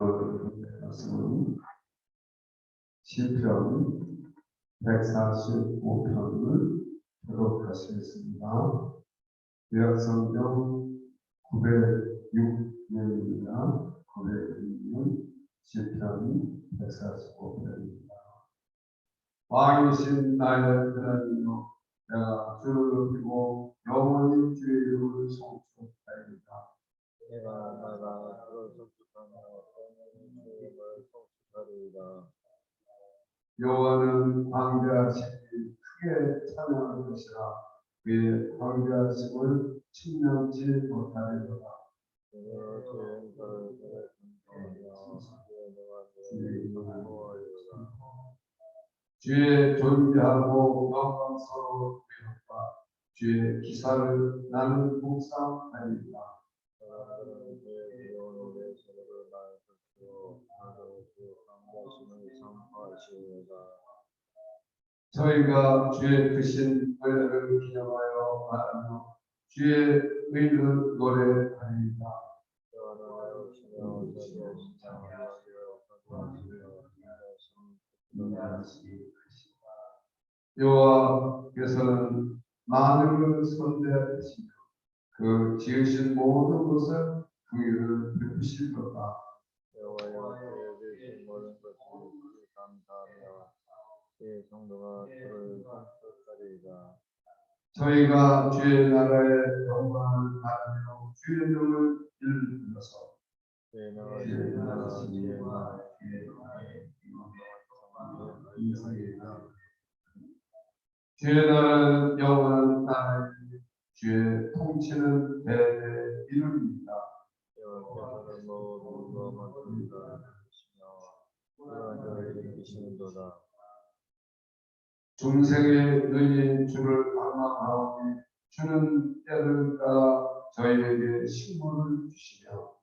말씀은 시편 145편을 교독하시겠습니다. 요약성경 906년입니다. 906년 시편 145편입니다. 왕이신 나의 하나님여 내가 주를 높이고 영원히 주의 이름을 송축하리이다. 내가 나가 성축하며 성축하리이다. 여호와는 광대하심이 크게 찬양할 것이라 그의 광대하심을 측량치 못하리로다. 내가 그에 감사하며 주의 존귀하고 영광스러운 위력과 주의 기사를 나는 묵상하리이 저희가 주의 크신 은혜를 기념하여 말하며 주의 의를 노래하리이다. 여호와께서는 많은 선대하시며 그 지으신 모든 것을 긍휼을 베푸시도다. 여호와여 주의 주신 모든 것을 주의 성도가 주를 선포하리이다. 저희가 주의 나라의 영광을 바라며 주의 명을 일러서 주의 나라 주의 나라 주의 나라 주의 나라는 영원한 나라이니 주의 통치는 대대 이루입니다. 여호와께서는 모든 것 만든다 하시며 그러한 저를 일으키시는 도다. 중생의 눈이 주를 방황하오니 주는 때를 따라 저희에게 식물을 주시며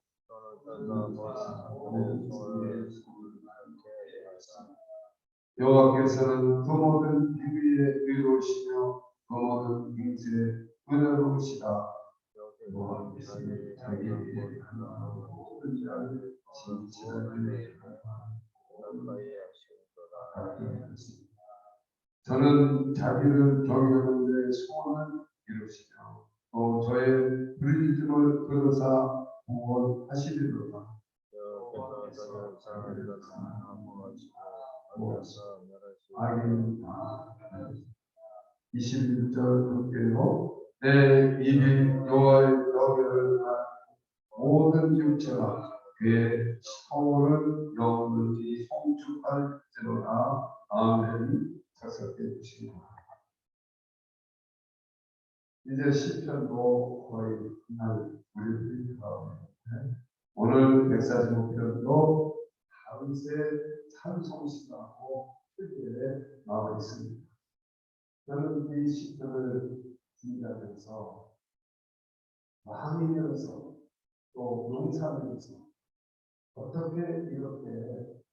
여호와께서는 그 모든 비위에 의로우시며 그 모든 행실에 은혜로우시다. 여호와께서는 자기 자기에게 하나님 모든 자를 진실하게 가까이 하시는도다. 저는 자기를 경외하는데 소원을 이루시며 또 저의 부르짖음을 들으사 구원하시리로다. 아멘. 21절 함께요. 내 입이 여호와의 여기를 모든 육체가 그의 서울을 영원히 송축할지로다. 아멘. 작성해 주시기. 이제 시편도 거의 끝날 우리 가운데 오늘 145편도 다음세 찬송시라고 표기에 나와 있습니다. 저는 이 시편을 준비하면서 왕이면서 또 용사면서 어떻게 이렇게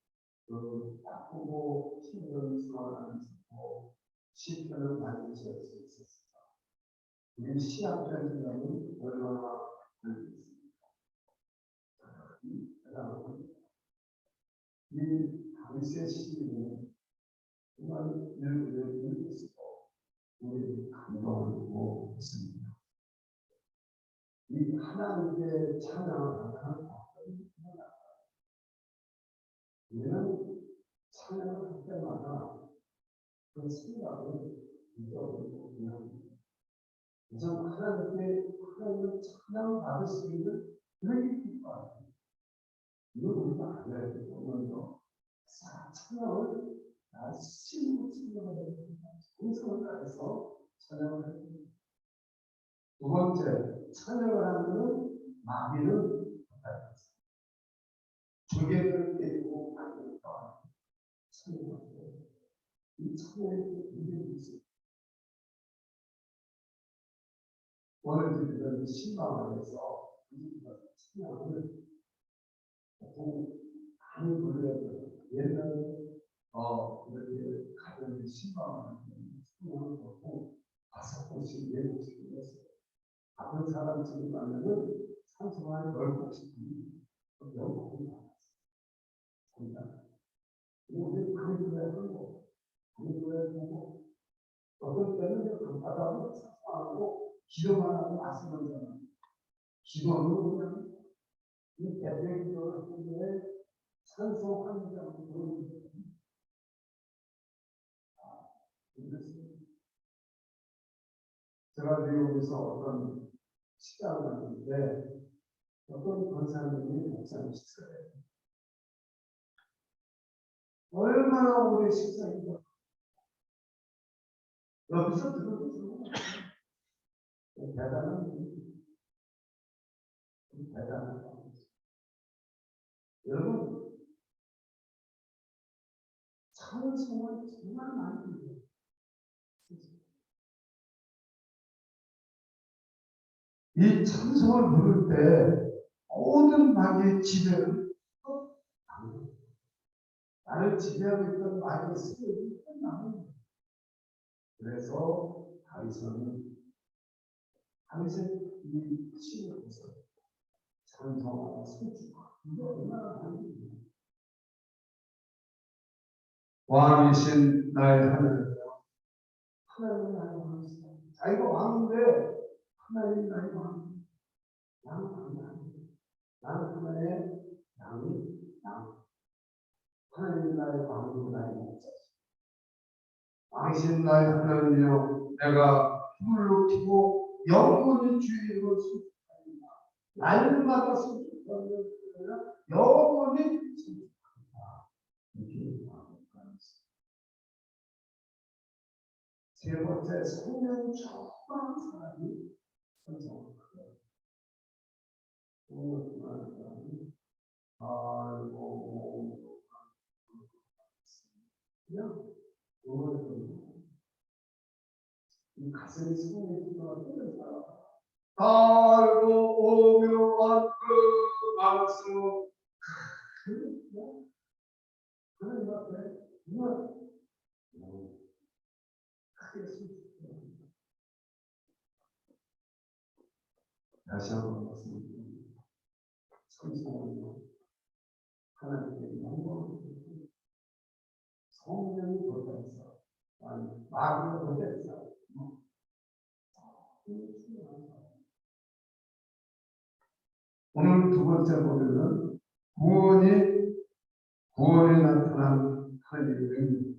그 바꾸고 힘든 상황에서 시편을 만드실 수 있었을까? 우리 시합편이라면 얼마나 걸리겠습니까? 그다음에 이 당시의 시인은 정말 일부를 읽으시고 우리 감동을 주고 있습니다. 이 하나님께 찬양을 하는 어떤 우리는 찬양을 할 때마다 그 생각을 잊어버리고 그냥 우선 하나님께 하나님을 찬양 받을 수 있는 그런 기뻐요. 이건 우리가 알아야 되고 오늘도 찬양을 열심히 찬양을 정성을 다해서 찬양을 됩니다. 두 번째, 찬양을 하면은 마귀는 주객을 깨고 하니까 찬양하고 이 찬양의 의미가 있어요. 오늘 드리는 신망을 해서 신망을 보통 많이 돌려요. 옛날에 어, 그렇게 가정의 신망을 신망을 보고 다섯 곳씩 네 곳씩 했어요. 다른 사람 집에 가면은 상승한 열 곳씩 열 곳이 많았어요. 그러니까 오늘 그게 그래야 말씀을 보고 어떤 때는 금바닥을 사랑하고 기도만 하고 말씀을 전하고 기도는 그냥 이 대표 기도를 통해 찬송하는 자로 그런 이것은 제가 미국에서 어떤 식당을 갔는데 어떤 권사님이 목사님 식사를 얼마나 오래 식사인가 여기서 들어도 대단한 분이 대단한 여러분 찬송을 정말 많이 해요. 이 찬송을 부를 때 모든 마귀의 지배를 끝나는 나를 지배하고 있던 마귀의 세력이 끝나는. 그래서 다윗은 다윗의 이 신을 보서 찬송하고 손주고 이게 얼마나 많이 왕이신 나의 하늘 하나님 나의 왕이시다. 자기가 왕인데 하나님 나의 왕. 나는 왕이 아니야. 나는 하나의 양이 양. 하나님 나의 왕이고 나의 목자 시. 왕이신 나의 하나님이여 내가 힘을 높이고 영원히 이름을 순종하리라 날마다 순종하는 영원히. 이렇게 말합니다. 세 번째 성령 충만한 사람이 성성합니다. 성령 충만한 사람이 알고 그냥 오늘 이 가슴이 충만한 뜨는 사람 알고 오묘한 그 말씀 하나님 앞에 정말 크게 순종합니다. 다시 한번 말씀드립니다 성성을 하나님께 영광을 성령이 마귀가 보다서 오늘 두 번째 보면은 구원이 구원에 나타난 하나님의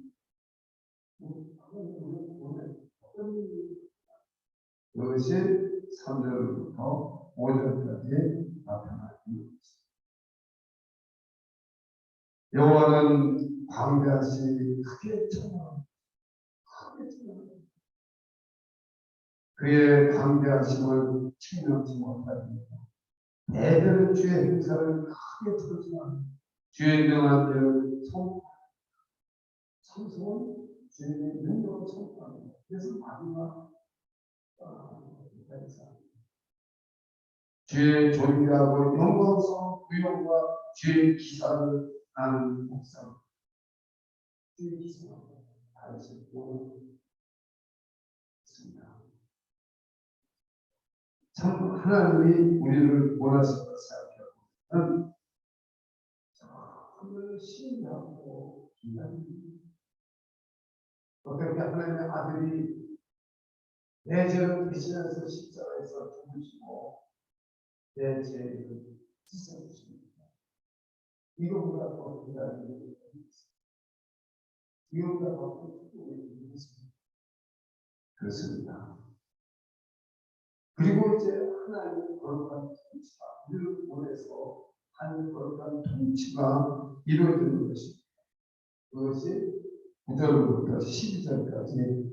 그것이 3절부터 5절까지 나타나는 것입니다. 여호와는 광대하시 크게 청하고 크게 청하고 그의 광대하심을 측량치 못하리니다 애들은 주의 행사를 크게 들었지만 주의 명한 일을 성 samson 주의 능력을 것. 그래서 마귀가 어, 그래서 주의 존귀하고 영광스러운 구용과 주의 기사를 나는 목사 주의 다윗을 보고 있습니다. 참 하나님이 우리를 원하신다 생각해요. 정말 신뢰하고. 어떻게 하나님의 아들이 내 죄를 대신해서 십자가에서 죽으시고 내 죄를 씻어주십니다. 이거보다 더 기다리는 게 없습니다. 이거보다 더 기다리는 게 없습니다. 그렇습니다. 그리고 이제 하나님의 거룩한 통치가 우리를 보내서 하나님의 거룩한 통치가 이루어지는 것입니다. 그것이 9절부터 12절까지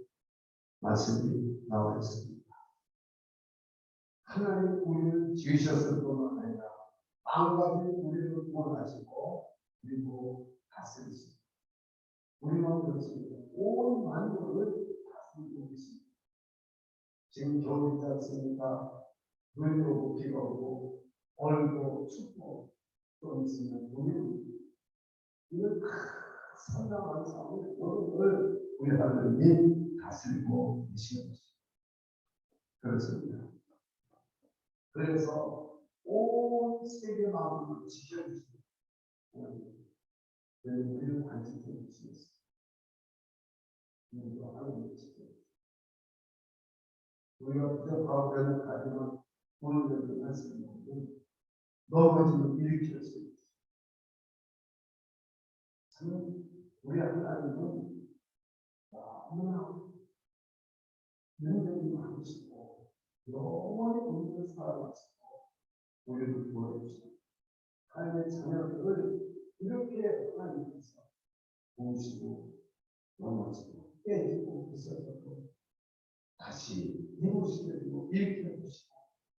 말씀이 나와 있습니다. 하나님 우리를 지으셨을 뿐만 아니라 마음가짐 우리를 구원하시고 그리고 다스리십니다. 우리만 그렇습니다. 온 만물을 다스리고 계십니다. 지금 겨울이지 않습니까? 눈이 오고 비가 오고 오늘도 춥고 또 있으면 우리는 이런 큰 선량한 삶을 여러분을 우리 하나님이 다스리고 계시는 것입니다. 그렇습니다. 그래서 온 세계 만물을 지켜주시고 우리를 관심해 주시겠습니다. 것이죠. 우리가 그저 과거에는 가지만 오늘도 말씀드리는 넘어지면 일으킬 수 있어요. 참 우리 하나님은 너무나 능력이 많으시고 영원히 우리를 사랑하시고 우리를 도와주시고 하나님의 자녀들을 이렇게 하나님께서 보시고 넘어지고 깨지고 있어서도 다시 이루시고 일으켜 주시고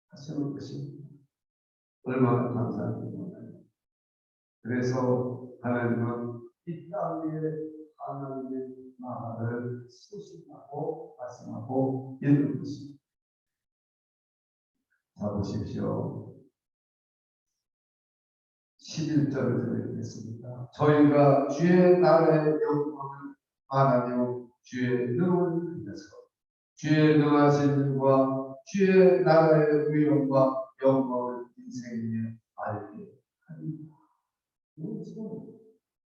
하시는 것입니다. 얼마나 감사합니까? 그래서 하나님은 이땅 위에 하나님의 나라를 수신하고 말씀하고 있는 것입니다. 자 보십시오. 11절을 드리겠습니다. 저희가 주의 나라의 영광을 말하며 주의 능을 위해서 주의 일과 주의 나라의 위엄과 영광을 인생에 알게. 우리 지금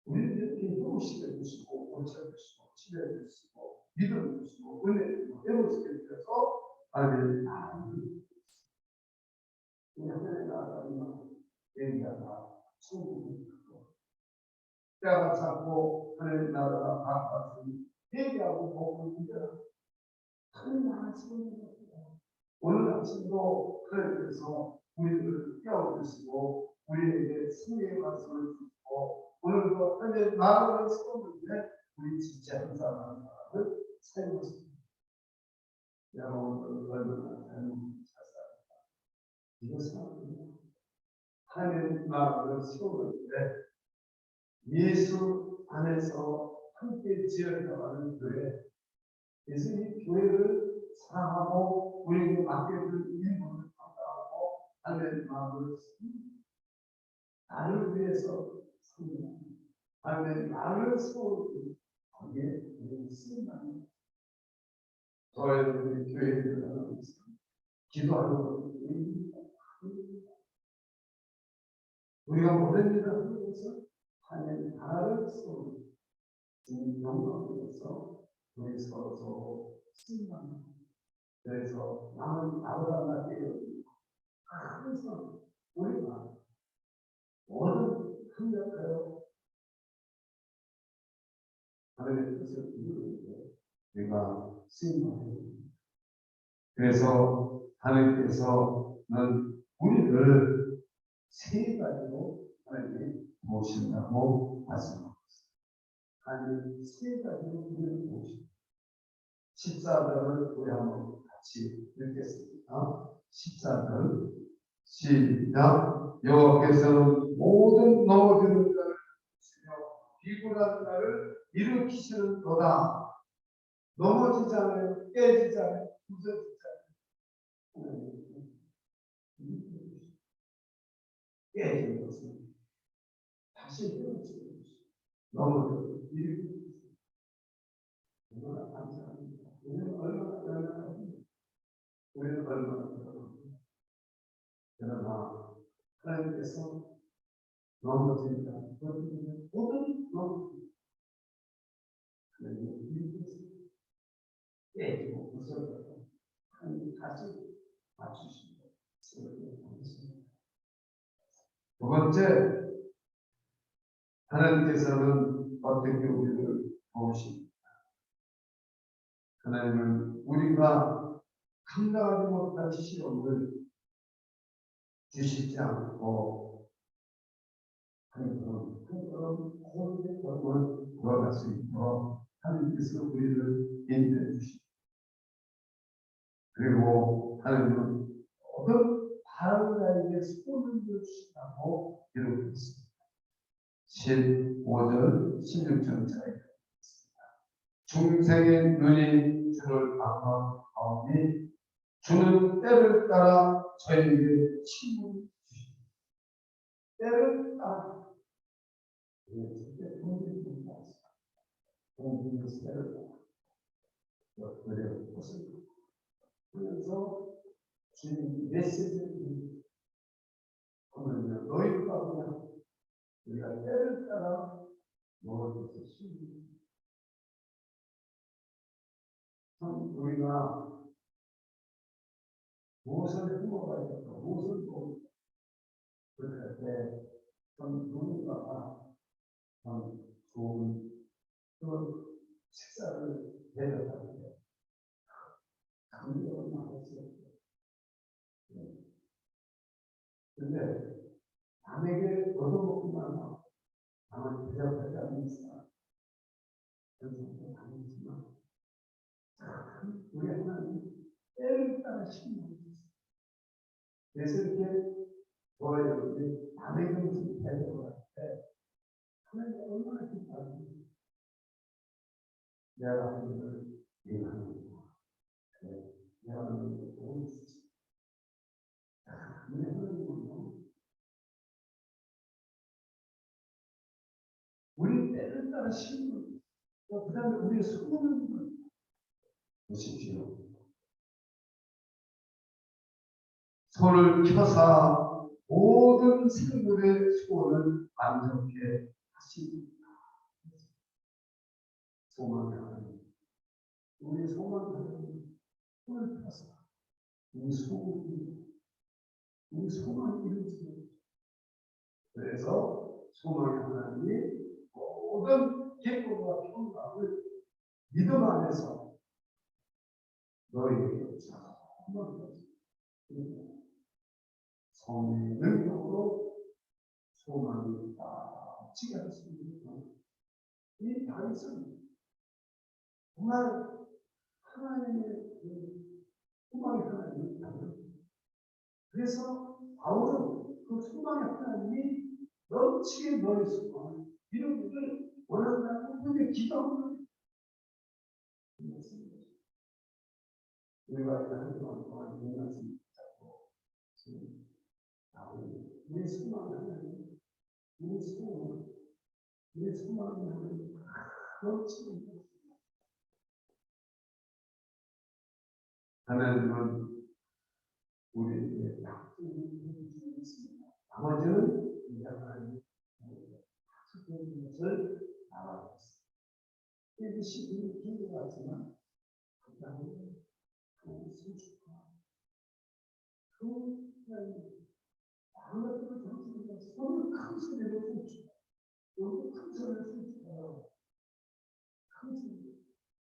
우리를 이렇게 도우시게 주시고 고쳐주시고 치료해 주시고 믿음 주시고 은혜 주시고 애로시게 주셔서 나라를 우리 하나님의 나라는 얘기하다 충분히 크고 때가 잡고 하나님의 나라가 바깥으로 얘기하고 있는 하 겁니다. 오늘 아침도 하나님께서 우리들을 깨워주시고 우리에게 승리의 말씀을 주시고 오늘도 하나님의 나라를 세우는데 우리 진짜 한 사람을 세우셨습니다. 여러분 얼마나 잘 살았다. 이것은 하나님 나라를 세우는데 예수 안에서 함께 지어나가는 교회 이 교회를 사랑하고 우리에게 맡겨줄 일부를 감당하고 하나님의 마음을 나를 위해서 삽니다. 하나님의 나를 세우고 거기에 우리는 쓰임받는 저희들이 교회에 들어가는 기도하는 것이 우리가 모든 일을 것은 하나님의 나라를 세우는 위해서 서로 서로 쓰임받는 그래서 나는 아브라함과 깨어있고 항상 우리가 모든 협력하여 하나님의 뜻을 이루는데 우리가 쓰임받는 그래서 하나님께서는 우리를 세 가지로 하나님이 모신다고 말씀하고 있습니다. 하나님 세 가지로 우리를 모신다. 14절을 우리 한번 같이 읽겠습니다. 14절 시작 여호와께서는 모든 넘어지는 자를 주시며 비굴한 자를 일으키시는 도다 넘어지잖아요 깨지잖아요 부서지잖아요 깨지는 것은 다시 일어나시는 것이 일으키는 세우게 하겠습니다. 두 번째, 하나님께서는 어떻게 우리를 도우십니까? 하나님은 우리가 감당하지 못한 시험을 주시지 않고 하나님은 그런 고인의 법을 돌아갈 수 있도록 하나님께서 우리를 인도해 주십니다. 그리고 하나님은 모든 다른 자에게 소원을 주신다고 있습니다. 15절, 16절짜리 있습니다. 중생의 눈이 주를 방황하오니 주는 때를 따라 저에게 친구를 주십니다. 때를 따라. 것을 그래서 주님 메시지를 드립니다. 그러면 너희가 그냥 우리가 때를 따라 심니다. 참 우리가 무엇을 해먹어야 될까, 무엇을 또 그럴 때참 누군가가 참 좋은 그런 식사를 내렸다는데 감격을 받았어요. 근데 남에게 얻어먹기만 하고 나만 대접하지 그런 사람도 아니지만 참 우리 하나님 때를 따라 신경을. 그래서 이렇게 저와 여러분이 남에게 무슨 대접을 할때 하나님 얼마나 기뻐하는지 내가 하나님을 이해하는 거 내가 하나님을 도움을 쓰지 우리 하나님은요 우리 때를 따라 신경 그 다음에 우리의 소원을 보십시오. 손을 켜사 모든 생물의 소원을 만족해 하십니다. 소망하는 우리 소망하는 손을 펴서 우리 소원이 우리 소망이 이루어지는 그래서 소망의 하나님이 모든 기쁨과 평강을 믿음 안에서 너희에게 선물을 성의 능력으로 소망이 빠지게 할 수 있는 이 단순 정말 하나님의 그 소망의 하나님을 받는 그래서 바울은 그 소망의 하나님이 넘치게 너의 소망을 이루기를 원한다고 그게 기도하는 우리가 한 동안 동안 이 말씀 잡고 지금 나오는 우리 소망을 하나님 우리 소망을 우리 소망을 하나님 넘치게 하나님은 우리에게 약속을 주셨습니다. 나머지는 것을 알아봤습니다. 이것이 우리 기도 같지만 그 다음에 그 소중한 그 하나님 아무것도 정신이 손을 큰 소리로 춤추고 여기 큰 소리로 춤추고 큰 소리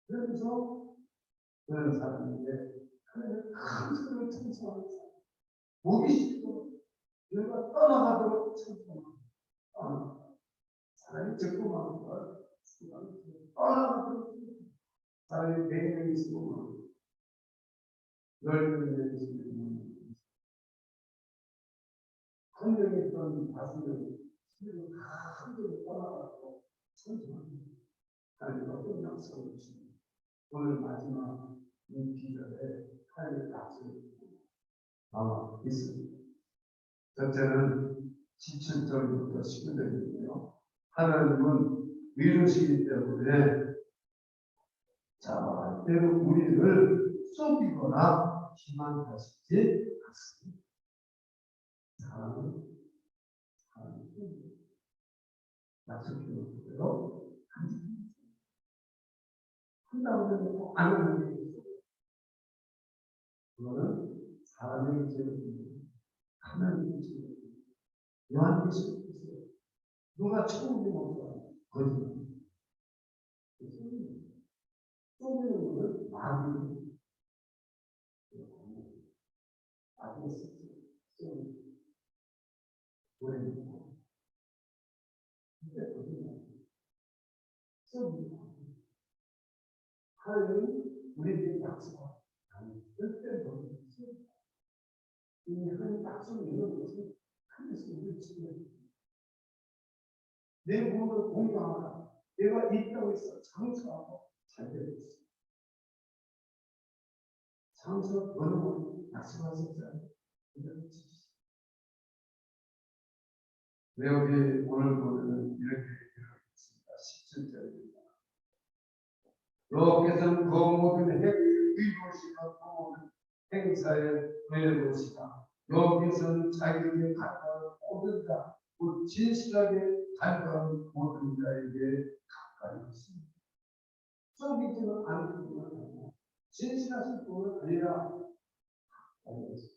그러면서 그런 사람인데 하나님 큰 소리로 춤추는 사람. 보기 싫고 내가 떠나가도록 춤추는 사람 사람이 걸 떠나가도록 사람이 백 명이 있으면 열 명이 있으면 한 명이 있던 명이 스스로 다한 명이 떠나가고 천천히 하나님 어떤 약속을 주시니 오늘 마지막 이 기절에 하나님의 약속을 나와 있습니다. 첫째는 17절부터 19절인데요. 하나님은 위로시기 때문에 자, 때로 우리를 속이거나 기만하시지 않습니다. 사랑은 사랑은 약속해 놓고요. 한다고 해도 안 하는 게 있어요. 그거는 사람의 죄입니다. 하나님의 죄입니다. 요한계시록. 누가 처음에 먹어 거짓말. 속이는 것은 마귀. 마귀가 쓰지. 오래된 근데 거짓말. 속이는 하나님 우리에게 약속하고 절대 너무 이 하나님 약속을 이루는 것은 하늘에서 우리를 지켜내 내 몸을 공유하라. 내가 이 땅에서 장수하고 잘 되고 있어 장수 번호를 약속하셨잖아요 왜 우리 오늘 보면 이렇게 이렇습니다. 17절입니다. 여호께서는 그 모든 행위를 의로우시고 그 모든 행사에 매료우시다. 여호께서는 자기에게 가까운 모든 자, 곧 진실하게 가까운 모든 자에게 가까이 있습니다. 속이지는 않는 뿐만 아니라 진실하신 분은 아니라 알겠습니다.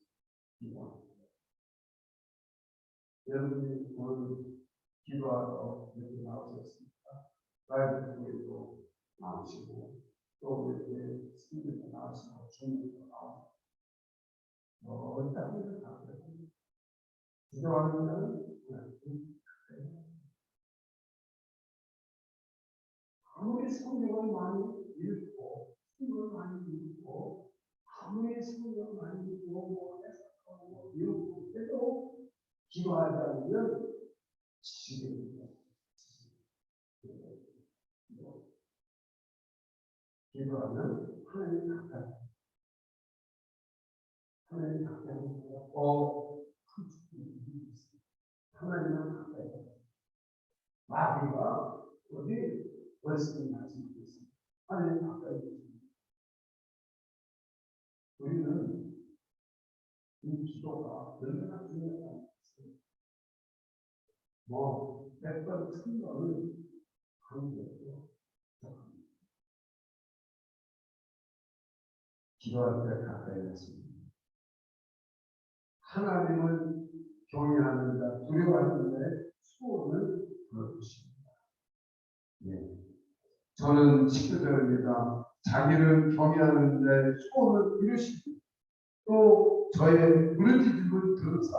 여러분이 오늘 기도하러 이렇게 나오셨습니까? 라이브에도 나오시고 또 이렇게 스피드도 나오시고 중국도 나오시고 뭐 어디다 일을 다 그래요. 기도하는 자는 아무리 성경을 많이 읽고 성경을 많이 읽고 아무리 성경을 많이 읽고 뭐 해석하고 읽고 해도 기도하지 않으면 지식입니다. 기도하면 하나님 가까이 하나님 가까이 어 하나님은 가까이 마귀가 어디 말씀하고 있습니다. 하나님 가까이 계십니다. 우리는 이 기도가 얼마나 중요한지 뭐, 몇번 큰 거는 관계없고, 기도할 때 가까이 갔습니다. 하나님을 경외하는 자, 두려워하는 자의 수호를 불러주십니다. 예. 저는 19절입니다. 자기를 경외하는 자의 수호를 이루시고, 또 저의 부르짖음을 들으사,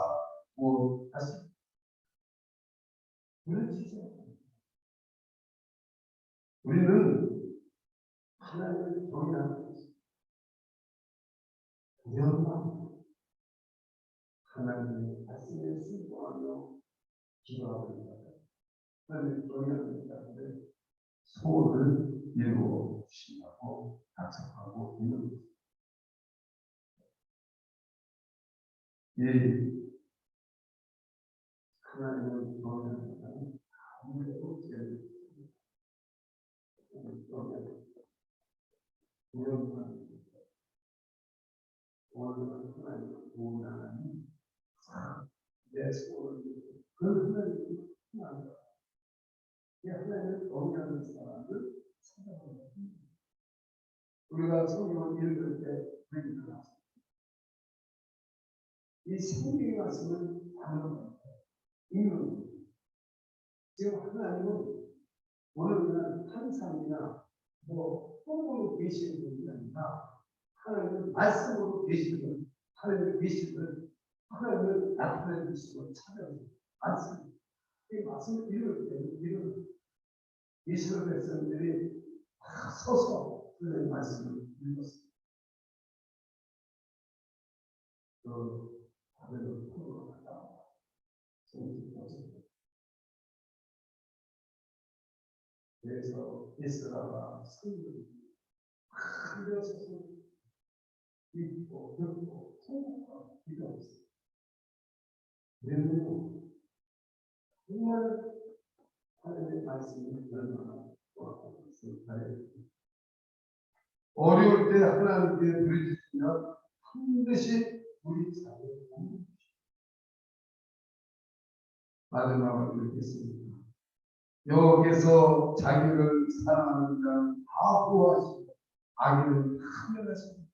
뭐, 다시 부르짖어. 우리는 하나님을 경외하는 것입니다. 하나님의 말씀에 순종하며 기도하고 있다. 하나님을 경외하는 소원을 이루어 주신다고 약속하고 있는 것입니다. 이 하나님을 경외하는 자는 아무래도 제일 두려움만 오늘은 하나님을 도우나니 내 소원을 그 하나님을 하나님 이 하나님을람을 찾아보는 우리가 성경을 읽을 때 우리는 나왔습니다. 이 성경의 말씀을 다루는 겁니다. 읽는. 지금 하나님은 오늘 그냥 환상이나 뭐 꿈으로 계시는 분이 아니라 하나님은 말씀으로 계시는 분, 하나님의 계시는 하나님을 나타내 주시고 찾아오는 말씀. 이 말씀을 읽을 때 이런 이스라엘 백성들이 다 서서 하나님의 말씀을 읽었습니다. 그 바벨론 포로로 갔다 그래서 이스라엘과 성경이 한려서서 읽고 듣고 통곡하고 기도했어요. 왜냐면 정말 하나님의 말씀이 얼마나 좋았을까요? 어려울 때 하나님께 부르짖으면 반드시 우리 옵니다. 마지막으로 읽겠습니다. 여기서 자기를 사랑하는 자는 다 구하시고 악인은 다 멸하십니다.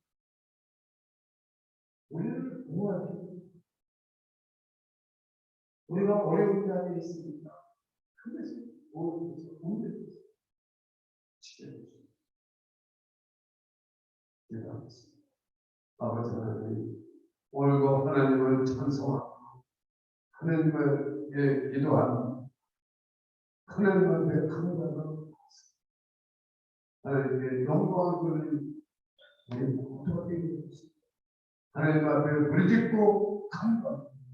우리를 구하시고 우리가 어려운 자리에 있으니까 그래서 오늘부터 공부해서 지켜주십니다. 아버지 하나님 오늘도 하나님을 찬송하고 하나님을 예, 기도하는 하나님 앞에 감사하는 하나님께 영광을 돌리는 우리 모두가 되게 하나님 앞에 부르짖고 감사합니다.